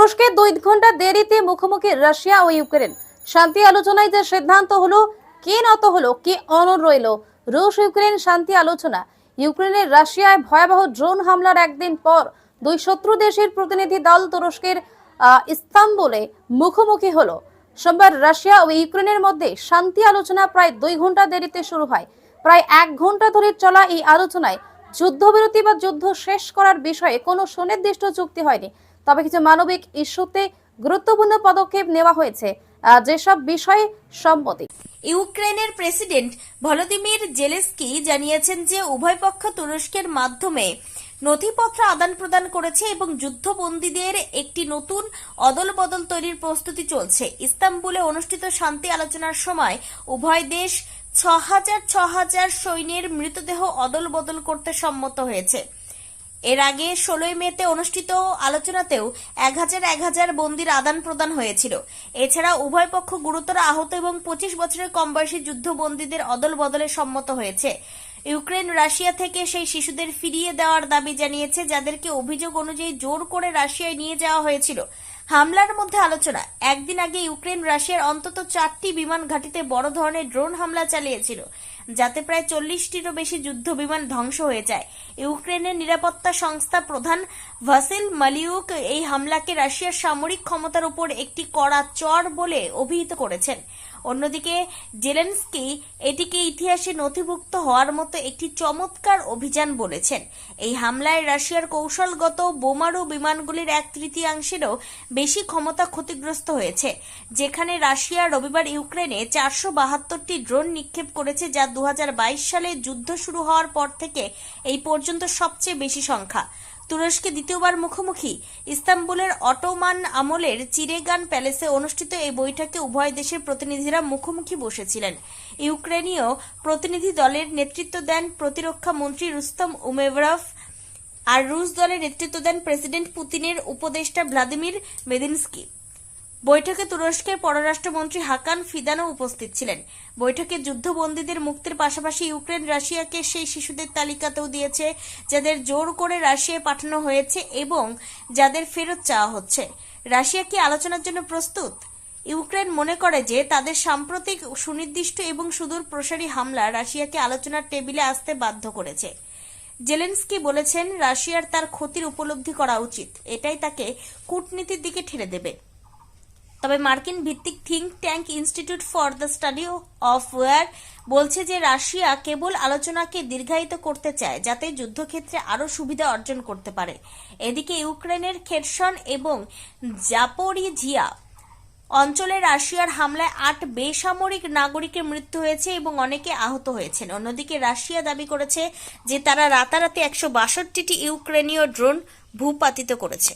তুরস্কে দুই ঘণ্টা দেরিতে মুখোমুখি রাশিয়া ও ইউক্রেন। শান্তি আলোচনায় যে সিদ্ধান্ত হলো, কে নত হলো, কে অনর রইল, রুশ ইউক্রেন শান্তি আলোচনা। ইউক্রেনের রাশিয়ায় ভয়াবহ ড্রোন হামলার একদিন পর দুই শত্রু দেশের প্রতিনিধি দল তুরস্কের ইস্তাম্বুলে মুখোমুখি হলো। সোমবার রাশিয়া ও ইউক্রেনের মধ্যে শান্তি আলোচনা প্রায় দুই ঘণ্টা দেরিতে শুরু হয়। প্রায় এক ঘণ্টা ধরে চলা এই আলোচনায় যুদ্ধবিরতি বা যুদ্ধ শেষ করার বিষয়ে কোনো সুনির্দিষ্ট চুক্তি হয়নি। তবে কিছু মানবিক ইস্যুতে গুরুত্বপূর্ণ পদক্ষেপ নেওয়া হয়েছে যেসব বিষয়ে সম্মতি। ইউক্রেনের প্রেসিডেন্ট ভলোদিমির জেলেস্কি জানিয়েছেন যে উভয় পক্ষ তুরস্কের মাধ্যমে নথিপত্র আদান প্রদান করেছে এবং যুদ্ধবন্দীদের একটি নতুন অদল বদল তৈরির প্রস্তুতি চলছে। ইস্তাম্বুলে অনুষ্ঠিত শান্তি আলোচনার সময় উভয় দেশ ছ হাজার ছ হাজার সৈন্যের মৃতদেহ অদল বদল করতে সম্মত হয়েছে। এর আগে ষোলোই মেতে অনুষ্ঠিত আলোচনাতেও এক হাজার এক হাজার বন্দির আদান প্রদান হয়েছিল। এছাড়া উভয় পক্ষ গুরুতর আহত এবং পঁচিশ বছরের কম বয়সী যুদ্ধবন্দীদের অদল বদলে সম্মত হয়েছে। ইউক্রেন, রাশিয়া থেকে সেই শিশুদের ফিরিয়ে দেওয়ার দাবি জানিয়েছে, যাদেরকে অভিযোগ অনুযায়ী জোর করে রাশিয়ায় নিয়ে যাওয়া হয়েছিল। হামলার মধ্যে আলোচনা একদিন আগে ইউক্রেন, রাশিয়ার অন্তত চারটি বিমান ঘাঁটিতে বড় ধরনের ড্রোন হামলা চালিয়েছিল, যাতে প্রায় চল্লিশটিরও বেশি যুদ্ধ বিমান ধ্বংস হয়ে যায়। ইউক্রেনের নিরাপত্তা সংস্থা প্রধান ভাসিল মালিউক এই হামলাকে রাশিয়ার সামরিক ক্ষমতার উপর একটি কড়া চর বলে অভিহিত করেছেন। অন্যদিকে, জেলেন্সকি এটিকে ইতিহাসে নথিভুক্ত হওয়ার মতো একটি চমৎকার অভিযান বলেছেন। এই হামলায় রাশিয়ার কৌশলগত বোমারু বিমানগুলির এক তৃতীয়াংশেরও বেশি ক্ষমতা ক্ষতিগ্রস্ত হয়েছে, যেখানে রাশিয়া রবিবার ইউক্রেনে চারশো বাহাত্তরটি ড্রোন নিক্ষেপ করেছে যা দু হাজার বাইশ সালে যুদ্ধ শুরু হওয়ার পর থেকে এই পর্যন্ত সবচেয়ে বেশি সংখ্যা। তুরস্কে দ্বিতীয়বার মুখোমুখি। ইস্তাম্বুলের অটোমান আমলের চিরেগান প্যালেসে অনুষ্ঠিত এই বৈঠকে উভয় দেশের প্রতিনিধিরা মুখোমুখি বসেছিলেন। ইউক্রেনীয় প্রতিনিধি দলের নেতৃত্ব দেন প্রতিরক্ষা মন্ত্রী রুস্তম উমেভরভ আর রুশ দলের নেতৃত্ব দেন প্রেসিডেন্ট পুতিনের উপদেষ্টা ভ্লাদিমির মেদিনস্কি। বৈঠকে তুরস্কের পররাষ্ট্রমন্ত্রী হাকান ফিদানও উপস্থিত ছিলেন। বৈঠকে যুদ্ধবন্দীদের মুক্তির পাশাপাশি ইউক্রেন রাশিয়াকে সেই শিশুদের তালিকাতেও দিয়েছে, যাদের জোর করে রাশিয়ায় পাঠানো হয়েছে এবং যাদের ফেরত চাওয়া হচ্ছে। রাশিয়া কি আলোচনার জন্য প্রস্তুত? ইউক্রেন মনে করে যে তাদের সাম্প্রতিক সুনির্দিষ্ট এবং সুদূর প্রসারী হামলা রাশিয়াকে আলোচনার টেবিলে আসতে বাধ্য করেছে। জেলেন্সকি বলেছেন, রাশিয়ার তার ক্ষতির উপলব্ধি করা উচিত। এটাই তাকে কূটনীতির দিকে ঠেলে দেবে। তবে মার্কিন ভিত্তিক think tank institute for the study of war বলছে যে, রাশিয়া কেবল আলোচনাকে দীর্ঘায়িত করতে চায়, যাতে যুদ্ধক্ষেত্রে আরও সুবিধা অর্জন করতে পারে। এদিকে ইউক্রেনের খেরসন এবং জাপোরিঝিয়া অঞ্চলে রাশিয়ার হামলায় আট বেসামরিক নাগরিকের মৃত্যু হয়েছে এবং অনেকে আহত হয়েছেন। অন্যদিকে রাশিয়া দাবি করেছে যে তারা রাতারাতি একশো বাষট্টিটি ইউক্রেনীয় ড্রোন ভূপাতিত করেছে।